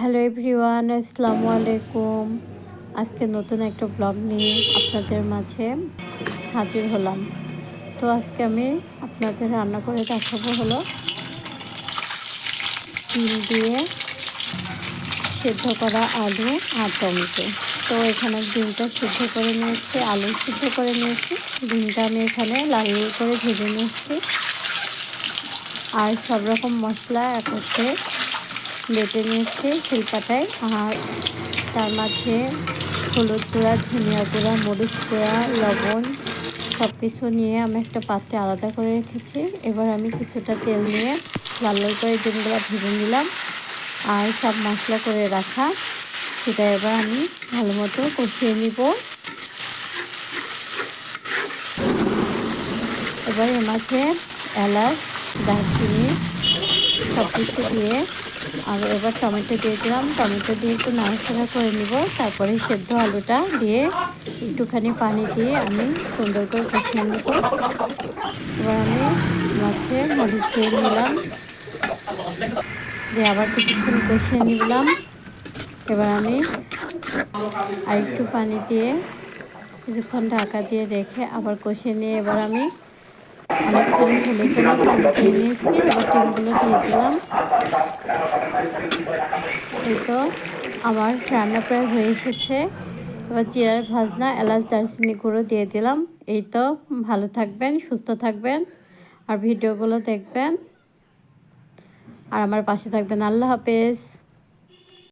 Hello everyone, আসসালামু আলাইকুম। আজকে নতুন একটা ব্লগ নিয়ে আপনাদের মাঝে হাজির হলাম। তো আজকে আমি আপনাদের রান্না করে দেখাবো হলো ডিম দিয়ে সেদ্ধ করা আলু আর টমেটো। তো এখানে ডিমটা সিদ্ধ করে নিয়েছি, আলু সিদ্ধ করে নিয়েছি। ডিমটা আমি এখানে লাল করে ভেজে নিয়েছি আর সব রকম মশলা একত্রে বেটে নিয়েছি শিলপাটায়। আর তার মাঝে হলুদ গুঁড়া, ধনিয়া গুঁড়া, মরিচ গুঁড়া, লবণ সব কিছু নিয়ে আমি একটা পাত্রে আলাদা করে রেখেছি। এবার আমি কিছুটা তেল নিয়ে লাল লাল করে ডিমগুলো ভেজে নিলাম। আর সব মশলা করে রাখা। সেটা এবার আমি ভালো মতো কষিয়ে নিব। এবার এর মাঝে এলাচ, দারচিনি সব কিছু দিয়ে আর এবার টমেটো দিয়ে দিলাম। টমেটো দিয়ে একটু নাড়াচাড়া করে নিব। তারপরে সেদ্ধ আলুটা দিয়ে একটুখানি পানি দিয়ে আমি সুন্দর করে কষিয়ে নেব। এবার আমি মাছে মরিচ দিয়ে নিলাম দিয়ে আবার কিছুক্ষণ কষিয়ে নিলাম। এবার আমি আর একটু পানি দিয়ে কিছুক্ষণ ঢাকা দিয়ে রেখে আবার কষিয়ে নিয়ে এবার আমি অনেকক্ষণ ঝোলে ঝোলে পানি দিয়ে নিয়েছি এবার ডিমগুলো দিয়ে দিলাম এই তো আমার রান্না প্রায় হয়ে এসেছে এবার জিরার ভাজনা এলাচ দারচিনি গুঁড়ো দিয়ে দিলাম এই তো ভালো থাকবেন সুস্থ থাকবেন আর ভিডিওগুলো দেখবেন আর আমার পাশে থাকবেন আল্লাহ হাফেজ।